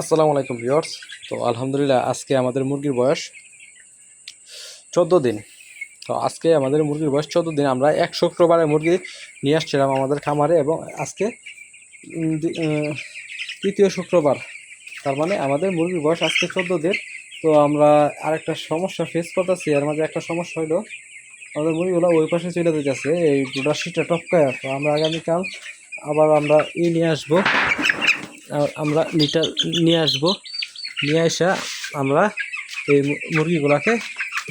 আসসালামু আলাইকুম ভিউয়ার্স। তো আলহামদুলিল্লাহ আজকে আমাদের মুরগির বয়স চোদ্দ দিন। তো আজকে আমাদের মুরগির বয়স চোদ্দ দিন। আমরা এক শুক্রবারে মুরগি নিয়ে আসছিলাম আমাদের খামারে এবং আজকে তৃতীয় শুক্রবার। তার মানে আমাদের মুরগির বয়স আজকে চোদ্দ দিন। তো আমরা আরেকটা সমস্যা ফেস করতেছি। এর মাঝে একটা সমস্যা হলো আমাদের মুরগিগুলো ওই পাশে চলে যেতেছে এই রশিটা টপকায়। তো আমরা আগামীকাল আবার আমরা ই নিয়ে আসব। আমরা লিটার নিয়ে আসব। নিয়ে আসা আমরা এই মুরগিগুলাকে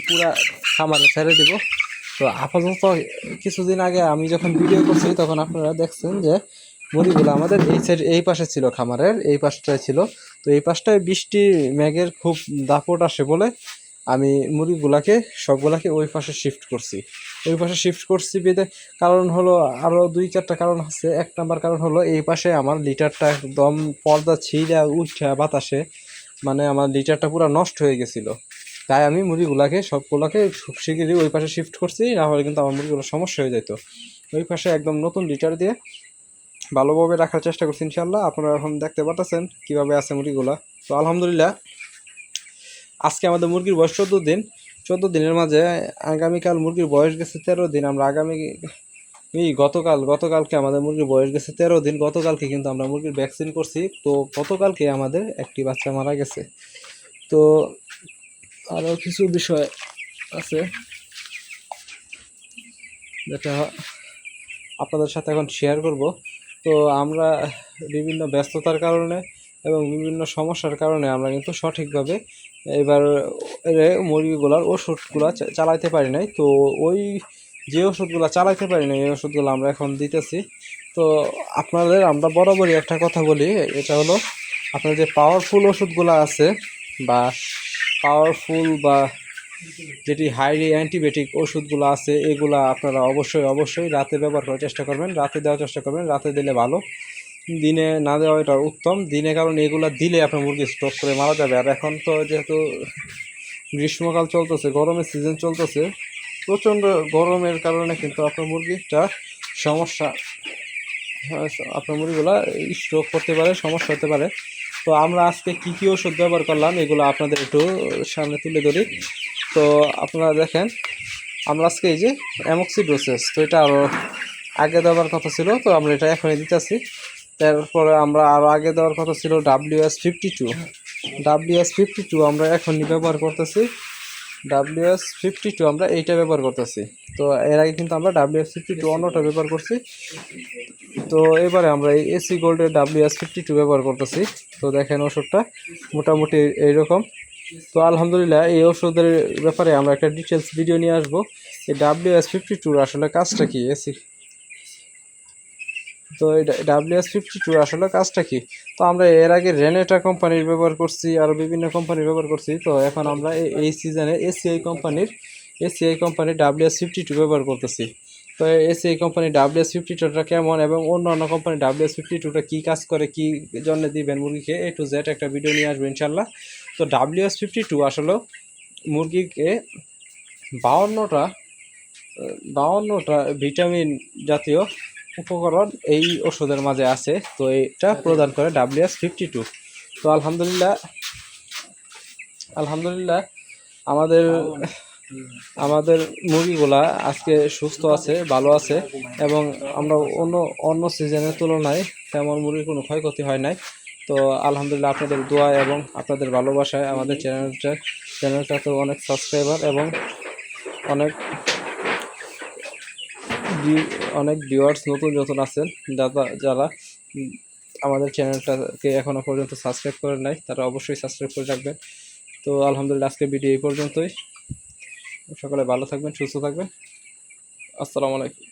পুরা খামারে ছেড়ে দিব। তো আপাতত কিছুদিন আগে আমি যখন ভিডিও করছি, তখন আপনারা দেখছেন যে মুরগিগুলো আমাদের এই সাইড, এই পাশে ছিল খামারের, এই পাশটায় ছিল। তো এই পাশটায় বৃষ্টি, মেঘের খুব দাপট আসে বলে আমি মুরগিগুলাকে, সবগুলাকে ওই পাশে শিফট করছি। ওই পাশে শিফট করছি বেঁধে। কারণ হলো আরও দুই চারটা কারণ আছে। এক নাম্বার কারণ হলো এই পাশে আমার লিটারটা একদম পর্দা ছিঁড়া উঠা বাতাসে। মানে আমার লিটারটা পুরো নষ্ট হয়ে গেছিল। তাই আমি মুরগিগুলাকে সবগুলোকে খুব শিগগিরই ওই পাশে শিফট করছি না হলে কিন্তু আমার মুরগিগুলো সমস্যা হয়ে যেত ওই পাশে একদম নতুন লিটার দিয়ে ভালোভাবে রাখার চেষ্টা করছি ইনশাল্লাহ আপনারা এখন দেখতে পাচ্ছেন কীভাবে আছে মুরগিগুলা তো আলহামদুলিল্লাহ, আজকে আমাদের মুরগির বয়স চোদ্দ দিন। চোদ্দ দিনের মাঝে আগামীকাল মুরগির বয়স গেছে তেরো দিন। আমরা আগামী এই গতকাল, গতকালকে আমাদের মুরগির বয়স গেছে তেরো দিন। গতকালকে কিন্তু আমরা মুরগির ভ্যাকসিন করছি। তো গতকালকে আমাদের একটি বাচ্চা মারা গেছে। তো আরও কিছু বিষয় আছে যেটা আপনাদের সাথে এখন শেয়ার করব। তো আমরা বিভিন্ন ব্যস্ততার কারণে এবং বিভিন্ন সমস্যার কারণে আমরা কিন্তু সঠিকভাবে এবার মুরগিগুলার ওষুধগুলো চালাইতে পারি নাই। তো ওই যে ওষুধগুলো চালাইতে পারি নাই, এই ওষুধগুলো আমরা এখন দিতেছি। তো আপনাদের আমরা বরাবরই একটা কথা বলি, এটা হলো আপনার যে পাওয়ারফুল ওষুধগুলো আছে বা পাওয়ারফুল বা যেটি হাইলি অ্যান্টিবায়োটিক ওষুধগুলো আছে, এগুলা আপনারা অবশ্যই অবশ্যই রাতে ব্যবহার করার চেষ্টা করবেন, রাতে দেওয়ার চেষ্টা করবেন, রাতে দিলে ভালো। দিনে না দেওয়া এটা উত্তম। দিনে কারণ এগুলো দিলে আপনার মুরগি স্ট্রোক করে মারা যাবে। আর এখন তো যেহেতু গ্রীষ্মকাল চলতেছে গরমের সিজন চলতেছে প্রচণ্ড গরমের কারণে কিন্তু আপনার মুরগিটা সমস্যা হ্যাঁ, আপনার মুরগিগুলা স্ট্রোক করতে পারে সমস্যা হতে পারে। তো আমরা আজকে কী কী ওষুধ ব্যবহার করলাম এগুলো আপনাদের একটু সামনে তুলে ধরি। তো আপনারা দেখেন আমরা আজকে এই যে অ্যামক্সিডোসেস তো এটা আরও আগে দেওয়ার কথা ছিল তো আমরা এটা এখনই দিতেছি। তারপরে আমরা আরও আগে দেওয়ার কথা ছিল W S fifty two W S fifty two আমরা এখনই ব্যবহার করতেছি। ডাব্লিউ এস ফিফটি টু আমরা এইটা ব্যবহার করতেছি। তো এর আগে কিন্তু আমরা ডাব্লিউ এস ফিফটি টু অন্যটা ব্যবহার করছি। তো এবারে আমরা এই এসি গোল্ডের ডাব্লিউ এস ফিফটি টু ব্যবহার করতেছি। তো দেখেন ওষুধটা মোটামুটি এইরকম। তো আলহামদুলিল্লাহ এই ওষুধের ব্যাপারে আমরা একটা ডিটেলস ভিডিও নিয়ে আসব। এই ডাব্লিউ এস ফিফটি টুর আসলে কাজটা কি? এসি তো এই ডাব্লিউএস ফিফটি টু আসলে কাজটা কি? তো আমরা এর আগে রেনেটা কোম্পানির ব্যবহার করছি, আর বিভিন্ন কোম্পানির ব্যবহার করছি। তো এখন আমরা এই- সিজনে এসিআই কোম্পানির এসিআই কোম্পানির ডাব্লিউএস ফিফটি টু ব্যবহার করতেছি। তো এসিআই কোম্পানি ডাব্লিউএস ফিফটি টুটা কেমন এবং অন্য অন্য কোম্পানি ডাব্লিউএস ফিফটি টুটা কী কাজ করে, কী জন্য দিবেন মুরগিকে? এ টু জেড একটা ভিডিও নিয়ে আসব ইনশাল্লাহ তো ডাব্লিউএস ফিফটি টু আসলে মুরগিকে বাউন্নটা বাউন্নটা ভিটামিন জাতীয় উপকরণ এই ওষুধের মাঝে আছে, তো এটা প্রদান করে ডাব্লিউএস ফিফটি টু তো আলহামদুলিল্লাহ আলহামদুলিল্লাহ আমাদের আমাদের মুরগিগুলা আজকে সুস্থ আছে, ভালো আছে, এবং আমরা অন্য অন্য সিজনের তুলনায় তেমন মুরগির কোনো ক্ষয়ক্ষতি হয় নাই। তো আলহামদুলিল্লাহ আপনাদের দোয়া এবং আপনাদের ভালোবাসায় আমাদের চ্যানেলটা চ্যানেলটাতে অনেক সাবস্ক্রাইবার এবং অনেক অনেক ভিউয়ার্স নতুন নতুন আছেন যারা যারা আমাদের চ্যানেলটাকে এখনও পর্যন্ত সাবস্ক্রাইব করেন নাই, তারা অবশ্যই সাবস্ক্রাইব করে রাখবেন। তো আলহামদুলিল্লাহ আজকে ভিডিও এই পর্যন্তই। সকলে ভালো থাকবেন, সুস্থ থাকবেন। আসসালামু আলাইকুম।